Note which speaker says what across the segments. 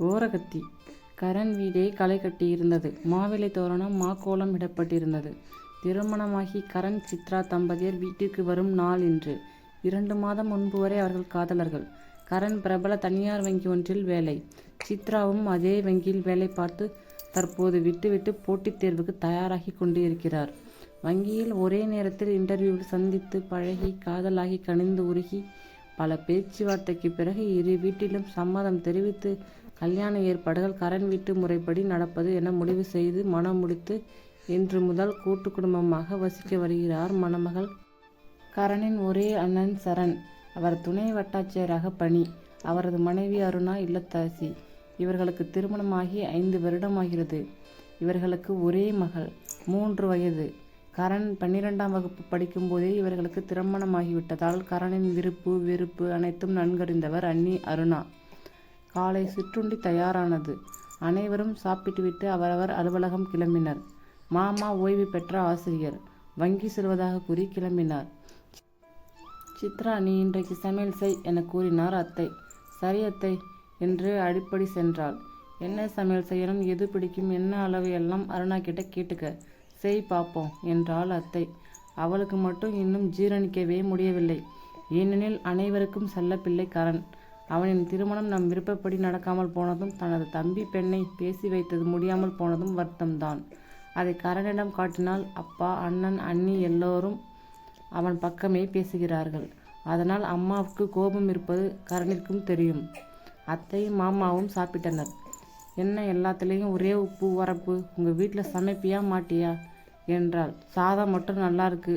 Speaker 1: ஓரகத்தி. கரண் வீடே களை கட்டியிருந்தது. மாவிலை தோரணம் மாக்கோலம் இடப்பட்டிருந்தது. திருமணமாகி கரண் சித்ரா தம்பதியர் வீட்டிற்கு வரும் நாள் இன்று. இரண்டு மாதம் முன்பு வரை அவர்கள் காதலர்கள். கரண் பிரபல தனியார் வங்கி ஒன்றில் வேலை. சித்ராவும் அதே வங்கியில் வேலை பார்த்து தற்போது விட்டுவிட்டு போட்டித் தேர்வுக்கு தயாராகி கொண்டு இருக்கிறார் வங்கியில் ஒரே நேரத்தில் இன்டர்வியூவில் சந்தித்து பழகி காதலாகி கனிந்து உருகி பல பேச்சுவார்த்தைக்கு பிறகு இரு வீட்டிலும் சம்மதம் தெரிவித்து கல்யாண ஏற்பாடுகள் கரண் வீட்டு முறைப்படி நடப்பது என முடிவு செய்து மனம் முடித்து இன்று முதல் கூட்டு குடும்பமாக வசிக்க வருகிறார் மணமகள் கரணின் ஒரே அண்ணன் சரண். அவர் துணை வட்டாட்சியராக பணி. அவரது மனைவி அருணா இல்லத்தரசி இவர்களுக்கு திருமணமாகி ஐந்து வருடமாகிறது. இவர்களுக்கு ஒரே மகள் மூன்று வயது. கரண் பன்னிரெண்டாம் வகுப்பு படிக்கும்போதே இவர்களுக்கு திருமணமாகிவிட்டதால் கரணின் விருப்பு வெறுப்பு அனைத்தும் நன்கறிந்தவர் அண்ணி அருணா. காலை சிற்றுண்டி தயாரானது. அனைவரும் சாப்பிட்டுவிட்டு அவரவர் அலுவலகம் கிளம்பினர். மாமா ஓய்வு பெற்ற ஆசிரியர். வங்கி செல்வதாக கூறி கிளம்பினார். சித்ரா நீ இன்றைக்கு சமையல் செய் என கூறினார் அத்தை. சரி அத்தை என்று அடிப்படி சென்றாள். என்ன சமையல் செய்யணும்? எது பிடிக்கும்? என்ன அளவு எல்லாம் அருணா கிட்ட கேட்டுக்க. செய் பார்ப்போம் என்றாள் அத்தை. அவளுக்கு மட்டும் இன்னும் ஜீரணிக்கவே முடியவில்லை. ஏனெனில் அனைவருக்கும் செல்லப்பிள்ளை கரண் அவனின் திருமணம் நம் விருப்பப்படி நடக்காமல் போனதும் தனது தம்பி பெண்ணை பேசி வைத்தது முடியாமல் போனதும் வருத்தம்தான். அதை கரணிடம் காட்டினால் அப்பா அண்ணன் அண்ணி எல்லோரும் அவன் பக்கமே பேசுகிறார்கள். அதனால் அம்மாவுக்கு கோபம் இருப்பது கரணிற்கும் தெரியும். அத்தையும் மாமாவும் சாப்பிட்டனர். என்ன எல்லாத்துலேயும் ஒரே உப்பு உரப்பு உங்கள் வீட்டில் சமைப்பியா மாட்டியா? என்றாள். சாதம் மட்டும் நல்லா இருக்கு.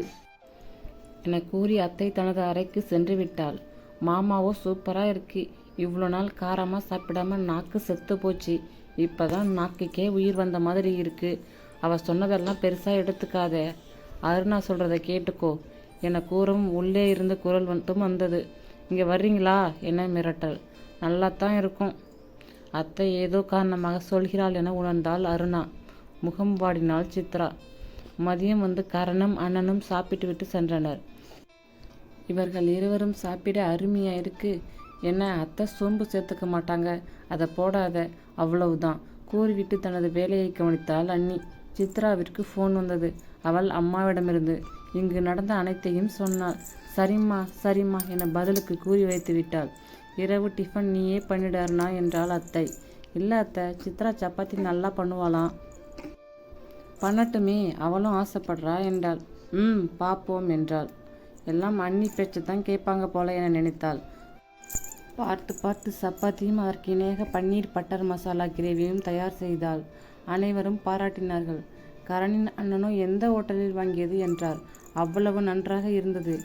Speaker 1: என கூறி அத்தை தனது அறைக்கு சென்று விட்டாள். மாமாவோ சூப்பராக இருக்கு. இவ்வளோ நாள் காரமாக சாப்பிடாம நாக்கு செத்து போச்சு. இப்போ தான் நாக்குக்கே உயிர் வந்த மாதிரி இருக்கு. அவ சொன்னதெல்லாம் பெருசாக எடுத்துக்காத. அருணா சொல்கிறத கேட்டுக்கோ. என கூறும் உள்ளே இருந்து குரல் மட்டும் வந்தது. இங்கே வர்றீங்களா? என மிரட்டல். நல்லா தான் இருக்கும். அத்தை ஏதோ காரணமாக சொல்கிறாள் என உணர்ந்தாள் அருணா. முகம் வாடினாள் சித்ரா. மதியம் வந்து கரணம் அண்ணனும் சாப்பிட்டு விட்டு சென்றனர். இவர்கள் இருவரும் சாப்பிட அருமையாக இருக்கு என்ன அத்தை சோம்பு சேர்த்துக்க மாட்டாங்க. அதை போடாத. அவ்வளவுதான். கூறிவிட்டு தனது வேலையை கவனித்தாள் அண்ணி. சித்ராவிற்கு ஃபோன் வந்தது. அவள் அம்மாவிடமிருந்து இங்கு நடந்த அனைத்தையும் சொன்னாள். சரிம்மா சரிம்மா என பதிலுக்கு கூறி வைத்து விட்டாள். இரவு டிஃபன் நீயே பண்ணிடாருனா என்றாள் அத்தை. இல்லை அத்தை சித்ரா சப்பாத்தி நல்லா பண்ணுவாளாம் பண்ணட்டுமே அவளும் ஆசைப்படுறா என்றாள். ம் பார்ப்போம் என்றாள். எல்லாம் அண்ணி பேச்சு தான் கேட்பாங்க போல என நினைத்தாள். பார்த்து பார்த்து சப்பாத்தியும் அதற்கு இணையாக பன்னீர் பட்டர் மசாலா கிரேவியும் தயார் செய்தாள். அனைவரும் பாராட்டினார்கள். கரணின் அண்ணனும் எந்த ஹோட்டலில் வாங்கியது என்றார். அவ்வளவு நன்றாக இருந்தது.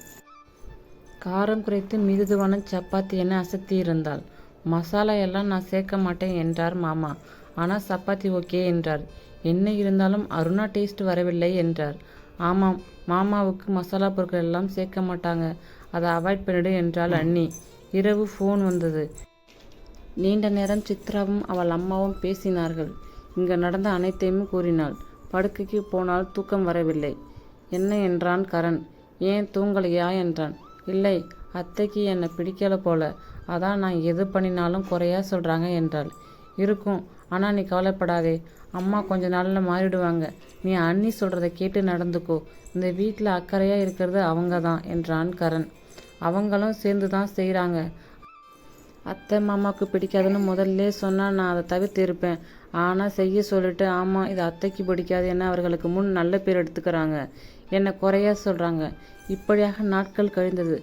Speaker 1: காரம் குறைத்து மிருதுவான சப்பாத்தி என அசத்தி இருந்தாள். மசாலா எல்லாம் நான் சேர்க்க மாட்டேன் என்றார் மாமா. ஆனால் சப்பாத்தி ஓகே என்றார். என்ன இருந்தாலும் அருணா டேஸ்ட் வரவில்லை என்றார். ஆமாம் மாமாவுக்கு மசாலா பொருட்கள் எல்லாம் சேர்க்க மாட்டாங்க. அதை அவாய்ட் பண்ணிடு என்றாள் அண்ணி. இரவு ஃபோன் வந்தது. நீண்ட நேரம் சித்ராவும் அவள் அம்மாவும் பேசினார்கள். இங்கு நடந்த அனைத்தையும் கூறினாள். படுக்கைக்கு போனால் தூக்கம் வரவில்லை. என்ன என்றான் கரண். ஏன் தூங்கலையா என்றான். இல்லை அத்தைக்கு என்னை பிடிக்கல போல. அதான் நான் எது பண்ணினாலும் குறையா சொல்கிறாங்க என்றாள். இருக்கும் ஆனால் நீ கவலைப்படாதே. அம்மா கொஞ்ச நாளில் மாறிடுவாங்க. நீ அண்ணி சொல்கிறத கேட்டு நடந்துக்கோ. இந்த வீட்டில் அக்கறையாக இருக்கிறது அவங்க தான் என்றான் கரண். அவங்களும் சேர்ந்து தான் செய்கிறாங்க அத்தை மாமாவுக்கு பிடிக்காதுன்னு முதல்ல சொன்னால் நான் அதை தவிர்த்து இருப்பேன். ஆனால் செய்ய சொல்லிட்டு ஆமாம் இது அத்தைக்கு பிடிக்காது என அவர்களுக்கு முன் நல்ல பேர் எடுத்துக்கிறாங்க. என்னை குறையா சொல்கிறாங்க இப்படியாக நாட்கள் கழிந்தது.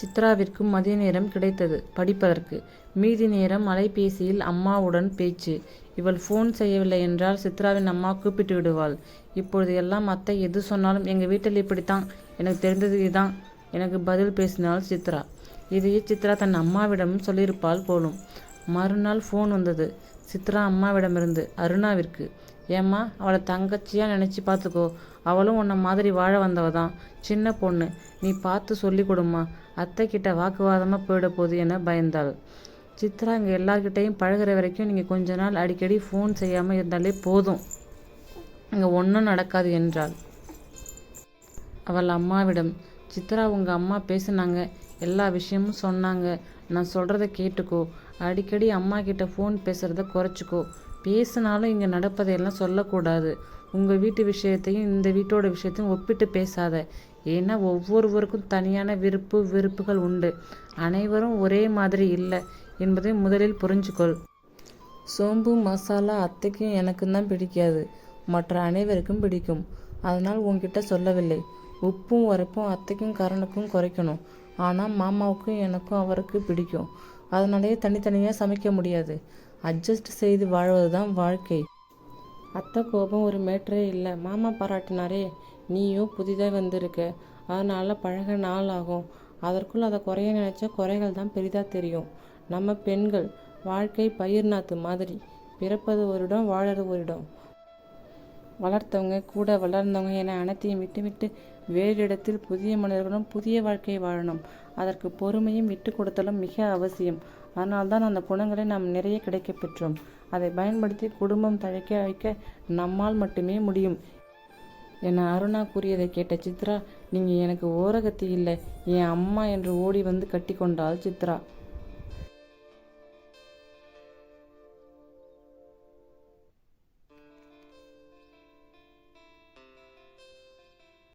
Speaker 1: சித்ராவிற்கு மதிய நேரம் கிடைத்தது. படிப்பதற்கு. மீதி நேரம் அலைபேசியில் அம்மாவுடன் பேச்சு. இவள் ஃபோன் செய்யவில்லை என்றால் சித்ராவின் அம்மா கூப்பிட்டு விடுவாள். இப்பொழுது எல்லாம் அத்தை எது சொன்னாலும் எங்கள் வீட்டில் இப்படித்தான். எனக்கு தெரிந்தது இதுதான். எனக்கு பதில் பேசினாள் சித்ரா. இதையே சித்ரா தன் அம்மாவிடமும் சொல்லியிருப்பாள் போலும். மறுநாள் ஃபோன் வந்தது. சித்ரா அம்மாவிடமிருந்து அருணாவிற்கு. ஏம்மா அவளை தங்கச்சியாக நினச்சி பார்த்துக்கோ. அவளும் உன்னை மாதிரி வாழ வந்தவ தான் சின்ன பொண்ணு. நீ பார்த்து சொல்லி கொடுமா அத்தை கிட்ட வாக்குவாதமாக போயிட போகுது என பயந்தாள். சித்ரா இங்கே எல்லார்கிட்டையும் பழகுற வரைக்கும் நீங்கள் கொஞ்ச நாள் அடிக்கடி ஃபோன் செய்யாமல் இருந்தாலே போதும். இங்கே ஒன்றும் நடக்காது என்றாள். அவள் அம்மாவிடம் சித்ரா உங்கள் அம்மா பேசுனாங்க. எல்லா விஷயமும் சொன்னாங்க. நான் சொல்கிறத கேட்டுக்கோ. அடிக்கடி அம்மா கிட்ட ஃபோன் பேசுகிறத குறைச்சிக்கோ. பேசினாலும் இங்கே நடப்பதையெல்லாம் சொல்லக்கூடாது. உங்கள் வீட்டு விஷயத்தையும் இந்த வீட்டோட விஷயத்தையும் ஒப்பிட்டு பேசாத. ஏன்னா ஒவ்வொருவருக்கும் தனியான விருப்பு வெறுப்புகள் உண்டு. அனைவரும் ஒரே மாதிரி இல்லை என்பதை முதலில் புரிஞ்சுக்கொள். சோம்பு மசாலா அத்தைக்கும் எனக்கும் தான் பிடிக்காது. மற்ற அனைவருக்கும் பிடிக்கும். அதனால் உன்கிட்ட சொல்லவில்லை. உப்பும் உரைப்பும் அத்தைக்கும் கரனுக்கும் குறைக்கணும். ஆனால் மாமாவுக்கும் எனக்கும் அவருக்கு பிடிக்கும். அதனாலேயே தனித்தனியாக சமைக்க முடியாது. அட்ஜஸ்ட் செய்து வாழ்வது தான் வாழ்க்கை. அத்தை கோபம் ஒரு மேட்டரே இல்லை. மாமா பாராட்டினாரே. நீயும் புதிதாக வந்திருக்க. அதனால் பழக நாள் ஆகும் அதற்குள் அதை குறைய நினச்சா குறைகள் தான் பெரிதாக தெரியும். நம்ம பெண்கள் வாழ்க்கை பயிர் நாத்து மாதிரி. பிறப்பது ஒரு இடம் வாழறது ஒரு இடம். வளர்த்தவங்க கூட வளர்ந்தவங்க என அனைத்தையும் விட்டுவிட்டு வேறு இடத்தில் புதிய மனிதர்களும் புதிய வாழ்க்கையை வாழணும். அதற்கு பொறுமையும் விட்டு கொடுத்தலும் மிக அவசியம். அதனால்தான் அந்த குணங்களை நாம் நிறைய கிடைக்கப் பெற்றோம். அதை பயன்படுத்தி குடும்பம் தழைக்க வைக்க நம்மால் மட்டுமே முடியும். என அருணா கூறியதை கேட்ட சித்ரா நீங்கள் எனக்கு ஓரகத்தி இல்லை என் அம்மா என்று ஓடி வந்து கட்டி கொண்டாள் சித்ரா.